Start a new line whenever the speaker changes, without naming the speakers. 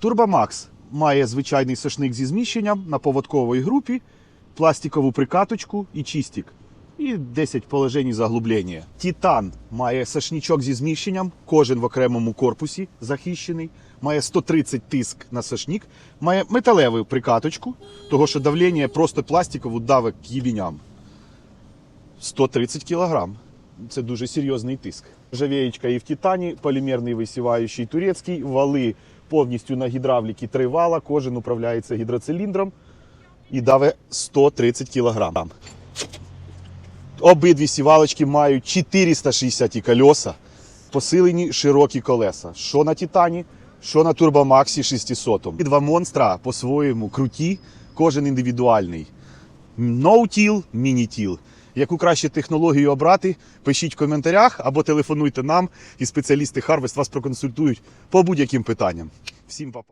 Турбомакс має звичайний сошник зі зміщенням на поводковій групі, пластикову прикаточку і чистик. І 10 положень заглублення. Титан має сошнічок зі зміщенням, кожен в окремому корпусі захищений, має 130 тиск на сошник, має металеву прикаточку, того що давлення просто пластикову к їбіням. 130 кг. Це дуже серйозний тиск. Жавієчка і в титані, полімерний висіваючий турецький, вали повністю на гідравліки три вала, кожен управляється гідроциліндром і давить 130 кг. Обидві сівалочки мають 460 колеса, посилені широкі колеса. Що на Титані, що на Турбомаксі 600. І два монстра по-своєму круті, кожен індивідуальний. No-till, міні-тіл. Яку краще технологію обрати, пишіть в коментарях або телефонуйте нам, і спеціалісти Harvest вас проконсультують по будь-яким питанням. Всім па-па.